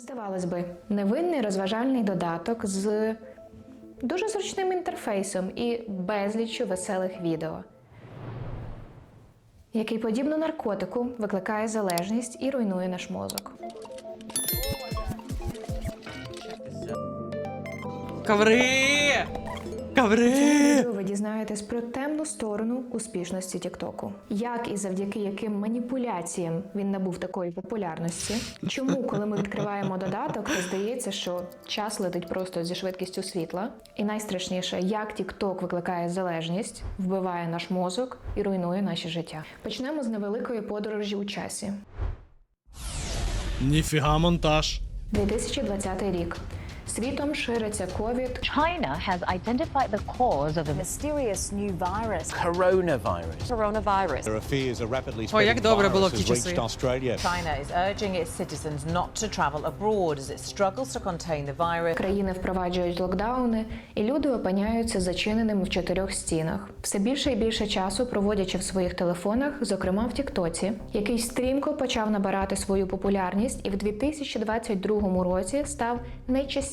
Здавалось би, невинний розважальний додаток з дуже зручним інтерфейсом і безліччю веселих відео, який, подібно наркотику, викликає залежність і руйнує наш мозок. Коври! У ви дізнаєтесь про темну сторону успішності Тіктоку, як і завдяки яким маніпуляціям він набув такої популярності. Чому, коли ми відкриваємо додаток, то здається, що час летить просто зі швидкістю світла. І найстрашніше, як Тікток викликає залежність, вбиває наш мозок і руйнує наше життя. Почнемо з невеликої подорожі у часі. Ніфіга монтаж. 2020 рік. Світом шириться ковід, China has identified the cause of the mysterious new virus. coronavirus. Coronavirus. There are fears a rapidly Ой, як добре було virus в ті has часи. reached Australia. China is urging its citizens not to travel abroad as it struggles to contain the virus. Країни впроваджують локдауни, і люди опиняються зачиненими в чотирьох стінах. Все більше і більше часу проводячи в своїх телефонах, зокрема в Тіктоці, який стрімко почав набирати свою популярність і в 2022 році став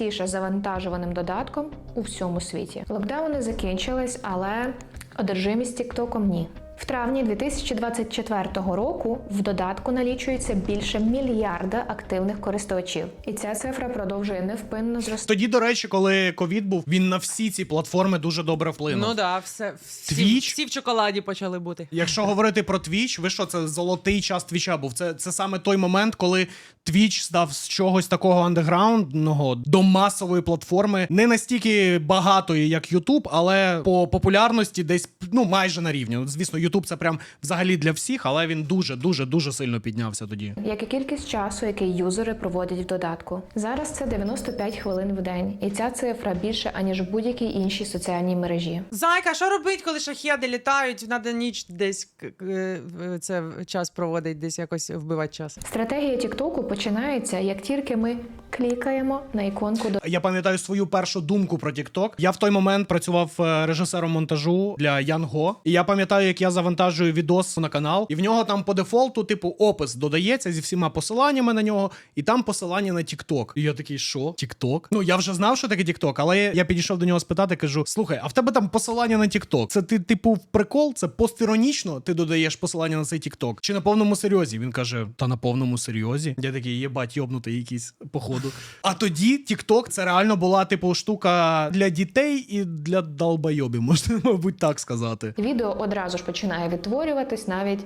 найчастіше завантажуваним додатком у всьому світі. Локдауни закінчились, але одержимість Тіктоком ні. В травні 2024 року в додатку налічується більше мільярда активних користувачів, і ця цифра продовжує невпинно зростати. Тоді, до речі, коли ковід був, він на всі ці платформи дуже добре вплинув. Ну да, все, всі, Твіч? всі в чоколаді почали бути. Якщо говорити про Twitch, ви що, це золотий час твіча був. Це, це саме той момент, коли Twitch став з чогось такого андеграундного до масової платформи, не настільки багатої, як YouTube, але по популярності десь ну майже на рівні. Звісно, YouTube це прям взагалі для всіх, але він дуже, дуже, дуже сильно піднявся тоді. як і кількість часу, який юзери проводять в додатку. Зараз це 95 хвилин в день, і ця цифра більше аніж в будь-якій іншій соціальній мережі. Зайка, що робить, коли шахеди літають? Надо ніч десь е, це час проводить, десь якось вбивати час. Стратегія Тіктоку починається, як тільки ми клікаємо на іконку до Я пам'ятаю свою першу думку про TikTok. Я в той момент працював е, режисером монтажу для Янго. І я пам'ятаю, як я завантажую відос на канал, і в нього там по дефолту, типу, опис додається зі всіма посиланнями на нього, і там посилання на TikTok. І я такий, що? TikTok? Ну я вже знав, що таке TikTok, але я підійшов до нього спитати, кажу: слухай, а в тебе там посилання на TikTok? Це ти, типу, прикол? Це постіронічно? Ти додаєш посилання на цей TikTok? Чи на повному серйозі? Він каже: Та на повному серйозі. Я такий, єбать, йобнутий якийсь походу. А тоді TikTok це реально була типу штука для дітей і для долбойобів, можна, мабуть, так сказати. Відео одразу ж починає відтворюватись, навіть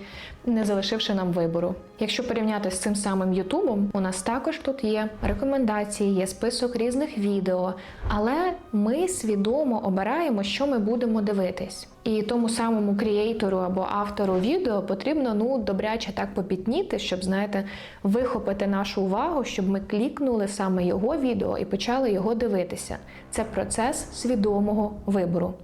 не залишивши нам вибору. Якщо порівняти з цим самим Ютубом, у нас також тут є рекомендації, є список різних відео, але ми свідомо обираємо, що ми будемо дивитись. І тому самому крієйтору або автору відео потрібно ну добряче так попітніти, щоб знаєте, вихопити нашу увагу, щоб ми клікнули саме його відео і почали його дивитися. Це процес свідомого вибору.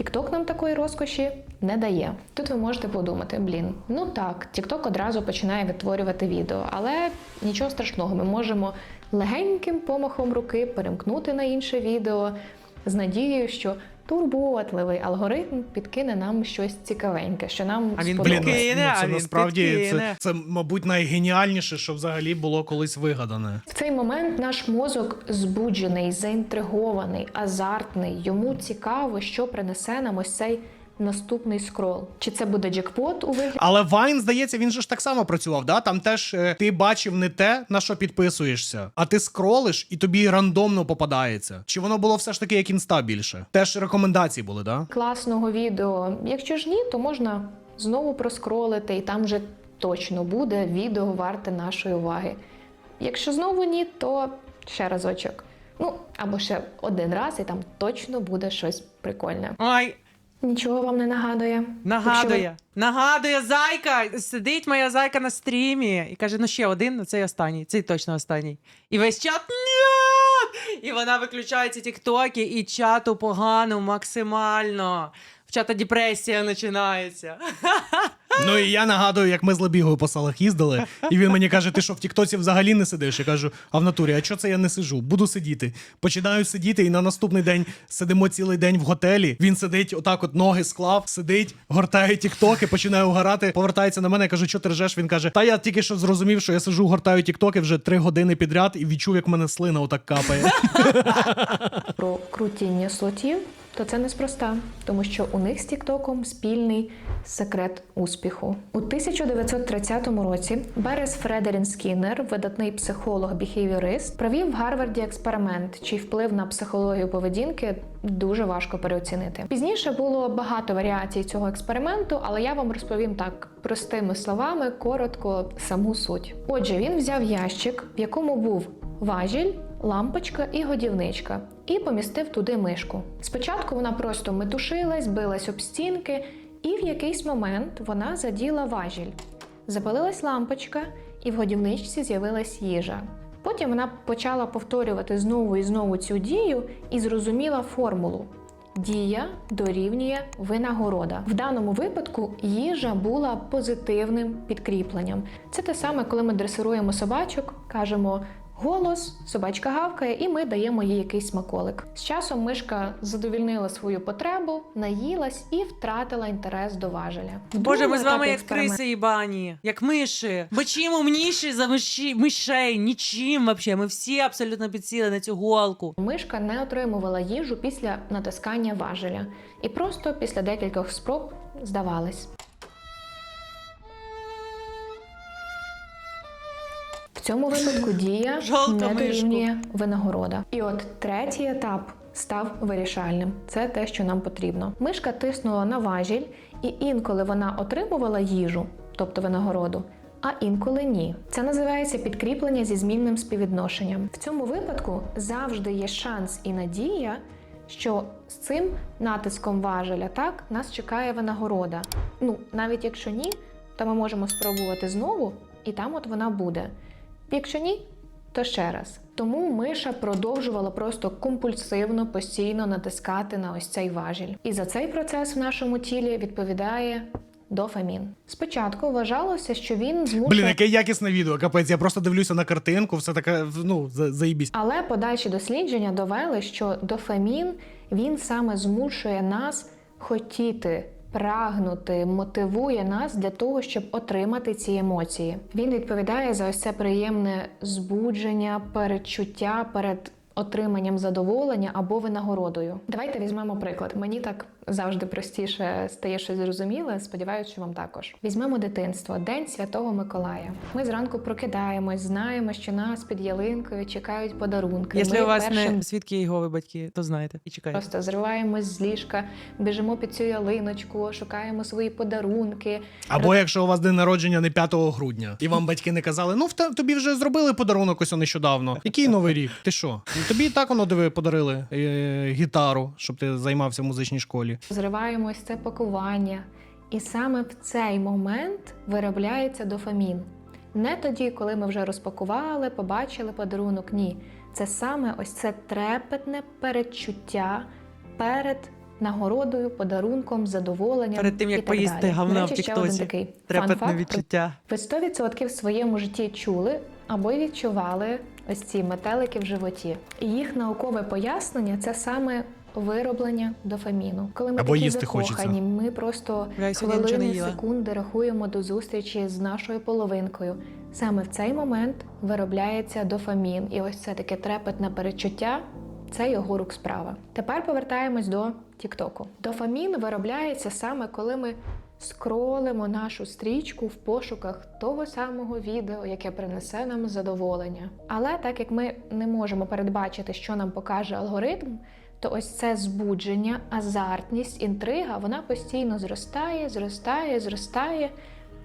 TikTok нам такої розкоші не дає. Тут ви можете подумати: блін, ну так, TikTok одразу починає відтворювати відео, але нічого страшного, ми можемо легеньким помахом руки перемкнути на інше відео з надією, що турботливий алгоритм підкине нам щось цікавеньке, що нам А він, сподобається. блін, Підкине, це він насправді це, підкине. це, мабуть, найгеніальніше, що взагалі було колись вигадане. В цей момент наш мозок збуджений, заінтригований, азартний. Йому цікаво, що принесе нам ось цей наступний скрол. Чи це буде джекпот у вигляді Але Вайн, здається, він же ж так само працював. Да? Там теж е, ти бачив не те, на що підписуєшся, а ти скролиш і тобі рандомно попадається. Чи воно було все ж таки як інста більше? Теж рекомендації були, да? класного відео? Якщо ж ні, то можна знову проскролити, і там вже точно буде відео варте нашої уваги. Якщо знову ні, то ще разочок. Ну або ще один раз, і там точно буде щось прикольне. Ой, Нічого вам не нагадує. нагадує. Нагадує зайка. Сидить моя зайка на стрімі і каже: ну ще один, ну цей останній, цей точно останній. І весь чат ні! І вона виключає ці тіктоки, і чату погано максимально. В чата депресія починається. Ну і я нагадую, як ми з Лебігою по салах їздили, і він мені каже: ти що в Тіктоці взагалі не сидиш? Я кажу, а в натурі, а що це я не сиджу? Буду сидіти. Починаю сидіти, і на наступний день сидимо цілий день в готелі. Він сидить, отак, от ноги склав, сидить, гортає тіктоки, починає угорати, повертається на мене. Я кажу, що ти ржеш? Він каже: Та я тільки що зрозумів, що я сижу, гортаю тіктоки вже три години підряд і відчув, як мене слина отак капає. про крутіння слотів, то це неспроста, тому що у них з Тіктоком спільний секрет успіху. У 1930 році Берес Фредерін Скіннер, видатний психолог-біхевіорист, провів в Гарварді експеримент, чий вплив на психологію поведінки дуже важко переоцінити. Пізніше було багато варіацій цього експерименту, але я вам розповім так простими словами, коротко саму суть. Отже, він взяв ящик, в якому був важіль, лампочка і годівничка, і помістив туди мишку. Спочатку вона просто метушилась, билась об стінки, і в якийсь момент вона заділа важіль. Запалилась лампочка, і в годівничці з'явилась їжа. Потім вона почала повторювати знову і знову цю дію і зрозуміла формулу. Дія дорівнює винагорода. В даному випадку їжа була позитивним підкріпленням. Це те саме, коли ми дресируємо собачок, кажемо голос, собачка гавкає, і ми даємо їй якийсь смаколик. З часом мишка задовільнила свою потребу, наїлась і втратила інтерес до важеля. Боже, ми з вами як криси їбані, як миші. Ми чим умніші за миші, мишей? Нічим вообще. Ми всі абсолютно підсіли на цю голку. Мишка не отримувала їжу після натискання важеля і просто після декількох спроб здавалась. Цьому випадку дія не дорівнює винагорода. І от третій етап став вирішальним. Це те, що нам потрібно. Мишка тиснула на важіль, і інколи вона отримувала їжу, тобто винагороду. А інколи ні. Це називається підкріплення зі змінним співвідношенням. В цьому випадку завжди є шанс і надія, що з цим натиском важеля так нас чекає винагорода. Ну, навіть якщо ні, то ми можемо спробувати знову, і там от вона буде. Якщо ні, то ще раз. Тому миша продовжувала просто компульсивно постійно натискати на ось цей важіль. І за цей процес в нашому тілі відповідає дофамін. Спочатку вважалося, що він змушує. Блін, яке якісне відео, капець. Я просто дивлюся на картинку, все таке, ну, за- заїбісь. Але подальші дослідження довели, що дофамін він саме змушує нас хотіти, прагнути, мотивує нас для того, щоб отримати ці емоції. Він відповідає за ось це приємне збудження, передчуття перед отриманням задоволення або винагородою. Давайте візьмемо приклад. Мені так завжди простіше стає щось зрозуміле. Сподіваюся, що вам також. Візьмемо дитинство, День Святого Миколая. Ми зранку прокидаємось, знаємо, що нас під ялинкою чекають подарунки. Якщо у вас першим не свідки Єгови батьки, то знаєте і чекайте. Просто зриваємось з ліжка, біжимо під цю ялиночку, шукаємо свої подарунки. Або якщо у вас день народження не 5 грудня, і вам батьки не казали, ну в тобі вже зробили подарунок ось нещодавно. Який новий рік? Ти що? Ну, Тобі і так воно диви подарили е, гітару, щоб ти займався в музичній школі. Зриваємось це пакування. І саме в цей момент виробляється дофамін. Не тоді, коли ми вже розпакували, побачили подарунок. Ні. Це саме ось це трепетне передчуття перед нагородою, подарунком, задоволенням. Перед тим, як і так поїсти далі. говна До в речі, ще один такий Трепетне фан-факт відчуття. Ви 100% в своєму житті чули або й відчували ось ці метелики в животі. І їх наукове пояснення це саме вироблення дофаміну. Коли ми Або такі їсти закохані, хочеться. ми просто Я хвилини, секунди рахуємо до зустрічі з нашою половинкою. Саме в цей момент виробляється дофамін, і ось це таке трепетне перечуття. Це його рук справа. Тепер повертаємось до Тіктоку. Дофамін виробляється саме коли ми скролимо нашу стрічку в пошуках того самого відео, яке принесе нам задоволення. Але так як ми не можемо передбачити, що нам покаже алгоритм, то ось це збудження, азартність, інтрига, вона постійно зростає, зростає, зростає.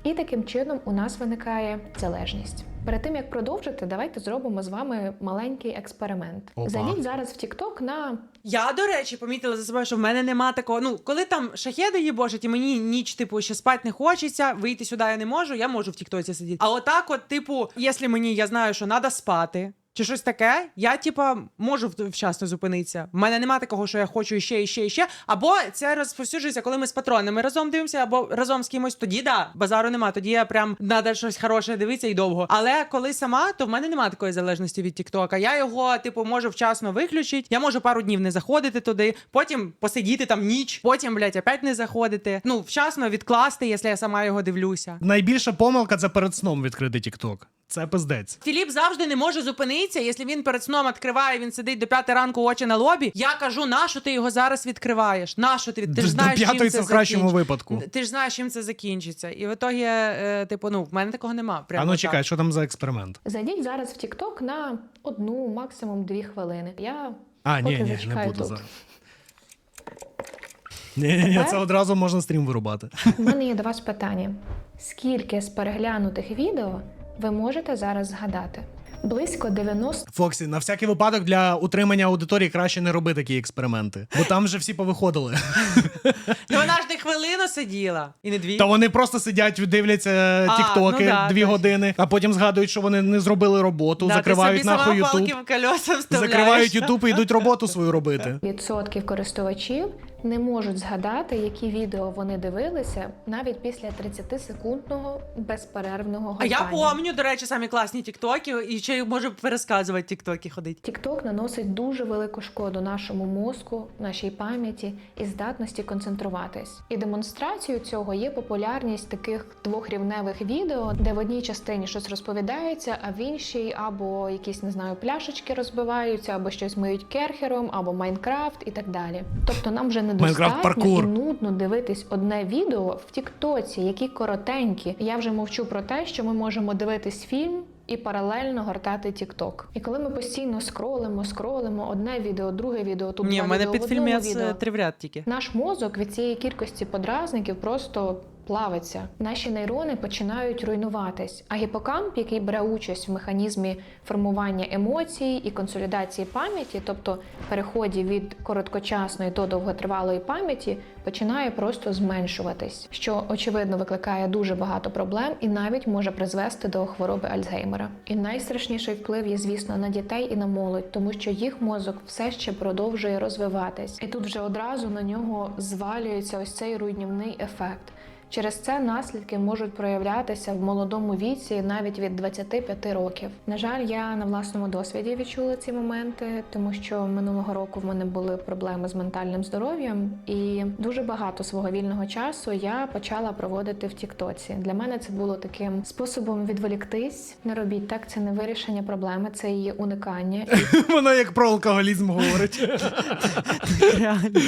І таким чином у нас виникає залежність. Перед тим як продовжити, давайте зробимо з вами маленький експеримент. Опа. Зайдіть зараз в TikTok на Я, до речі, помітила за собою, що в мене нема такого. Ну, коли там шахеди їбошать, і мені ніч, типу, ще спати не хочеться, вийти сюди я не можу, я можу в Тіктоці сидіти. А отак, от, типу, якщо мені я знаю, що треба спати, чи щось таке, я типа можу вчасно зупинитися. В мене нема такого, що я хочу іще, іще, іще. Або це розповсюджується, коли ми з патронами разом дивимося, або разом з кимось. Тоді да, базару нема. Тоді я прям надо щось хороше дивитися і довго. Але коли сама, то в мене нема такої залежності від Тіктока. Я його, типу, можу вчасно виключити. Я можу пару днів не заходити туди, потім посидіти там ніч, потім, блядь, опять не заходити. Ну, вчасно відкласти, якщо я сама його дивлюся. Найбільша помилка це перед сном відкрити TikTok. Це пиздець. Філіп завжди не може зупинитися, якщо він перед сном відкриває, він сидить до п'яти ранку очі на лобі. Я кажу, нащо ти його зараз відкриваєш? Нащо ти? Ти ж знаєш, чим це це в кращому закінч- випадку. Ти ж знаєш, чим це закінчиться. І в ітогі, е, типу, ну в мене такого нема. Прямо а ну так. що там за експеримент? Зайдіть зараз в TikTok на одну, максимум дві хвилини. Я А, ні, ні, не буду тут. зараз. Ні, ні, ні, це одразу можна стрім вирубати. У мене є до вас питання: скільки з переглянутих відео ви можете зараз згадати? Близько 90 Фоксі, на всякий випадок для утримання аудиторії краще не роби такі експерименти, бо там вже всі повиходили. Ну вона ж не хвилину сиділа, і не дві. Та вони просто сидять, дивляться А, тіктоки ну да, дві години, а потім згадують, що вони не зробили роботу, Да, закривають собі нахуй сама Ютуб, в колеса вставляєш. закривають Ютуб і йдуть роботу свою робити. відсотків користувачів не можуть згадати, які відео вони дивилися навіть після 30-секундного безперервного А я помню, до речі, самі класні тіктоки, і ще й можу пересказувати тіктоки ходить. TikTok наносить дуже велику шкоду нашому мозку, нашій пам'яті і здатності концентруватись. І демонстрацією цього є популярність таких двохрівневих відео, де в одній частині щось розповідається, а в іншій або якісь не знаю пляшечки розбиваються, або щось миють керхером, або Майнкрафт і так далі. Тобто нам вже недостатньо і нудно дивитись одне відео в Тіктоці, які коротенькі. Я вже мовчу про те, що ми можемо дивитись фільм. І паралельно гортати Тікток. І коли ми постійно скролимо, скролимо одне відео, друге відео, тут Ні, в мене відео під фільмець відео. е, три в ряд тільки. Наш мозок від цієї кількості подразників просто плавиться. Наші нейрони починають руйнуватись. А гіпокамп, який бере участь в механізмі формування емоцій і консолідації пам'яті, тобто переході від короткочасної до довготривалої пам'яті, починає просто зменшуватись, що очевидно викликає дуже багато проблем і навіть може призвести до хвороби Альцгеймера. І найстрашніший вплив є, звісно, на дітей і на молодь, тому що їх мозок все ще продовжує розвиватись, і тут вже одразу на нього звалюється ось цей руйнівний ефект. Через це наслідки можуть проявлятися в молодому віці навіть від 25 років. На жаль, я на власному досвіді відчула ці моменти, тому що минулого року в мене були проблеми з ментальним здоров'ям, і дуже багато свого вільного часу я почала проводити в Тіктоці. Для мене це було таким способом відволіктись. Не робіть так, це не вирішення проблеми, це її уникання. Вона як про алкоголізм говорить. Реально.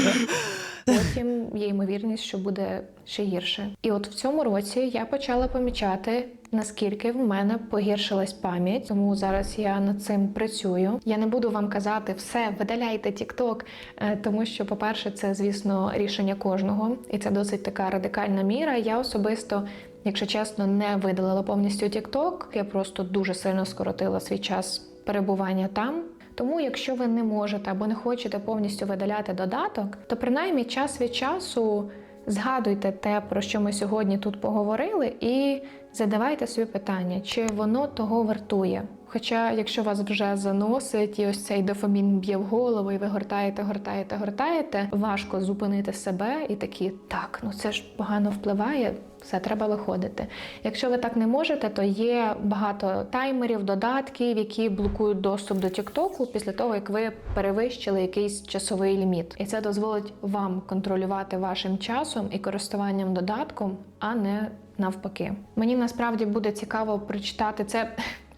Потім є ймовірність, що буде ще гірше. І от в цьому році я почала помічати. Наскільки в мене погіршилась пам'ять, тому зараз я над цим працюю. Я не буду вам казати все, видаляйте TikTok, е, тому що, по-перше, це звісно рішення кожного, і це досить така радикальна міра. Я особисто, якщо чесно, не видалила повністю TikTok. Я просто дуже сильно скоротила свій час перебування там. Тому, якщо ви не можете або не хочете повністю видаляти додаток, то принаймні час від часу згадуйте те, про що ми сьогодні тут поговорили, і задавайте собі питання, чи воно того вартує. Хоча, якщо вас вже заносить і ось цей дофамін б'є в голову, і ви гортаєте, гортаєте, гортаєте, важко зупинити себе і такі, так, ну це ж погано впливає, все треба виходити. Якщо ви так не можете, то є багато таймерів, додатків, які блокують доступ до Тіктоку після того, як ви перевищили якийсь часовий ліміт. І це дозволить вам контролювати вашим часом і користуванням додатком, а не навпаки. Мені насправді буде цікаво прочитати це.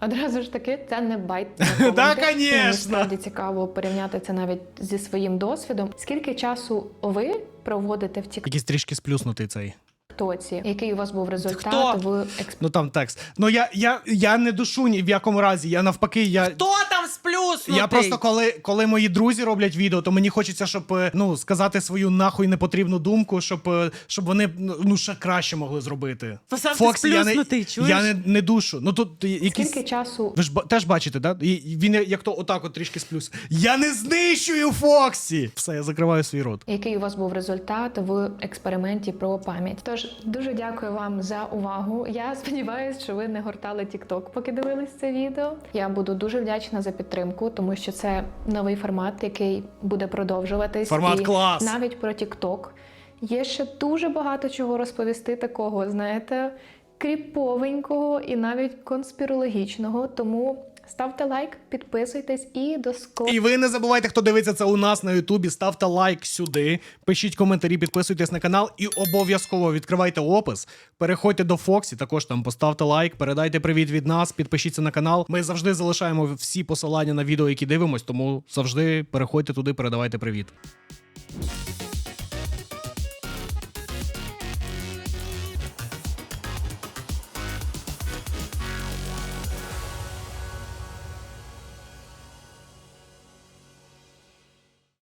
Одразу ж таки, це не байт. Насправді цікаво порівняти це навіть зі своїм досвідом. Скільки часу ви проводите в Якийсь трішки сплюснутий цей. Тіктоці? Який у вас був результат Хто? в експ... Ну там текст. Ну я, я, я не душу ні в якому разі. Я навпаки, я. Хто там сплюснутий? Я просто коли, коли мої друзі роблять відео, то мені хочеться, щоб е, ну сказати свою нахуй непотрібну думку, щоб, е, щоб вони ну ще краще могли зробити. То сам ти Фоксі, я не, чуєш? я не, не душу. Ну тут якісь. Скільки часу Ви ж теж бачите, да? І і він як то отак от трішки сплюс. Я не знищую Фоксі! Все, я закриваю свій рот. який у вас був результат в експерименті про пам'ять? Тож дуже дякую вам за увагу. Я сподіваюся, що ви не гортали TikTok, поки дивились це відео. Я буду дуже вдячна за підтримку, тому що це новий формат, який буде продовжуватись. Формат і клас! навіть про TikTok. Є ще дуже багато чого розповісти такого, знаєте, кріповенького і навіть конспірологічного. Тому ставте лайк, підписуйтесь і до скорого. І ви не забувайте, хто дивиться це у нас на Ютубі. Ставте лайк сюди, пишіть коментарі, підписуйтесь на канал і обов'язково відкривайте опис. Переходьте до Фоксі, також там поставте лайк, передайте привіт від нас, підпишіться на канал. Ми завжди залишаємо всі посилання на відео, які дивимось, тому завжди переходьте туди, передавайте привіт.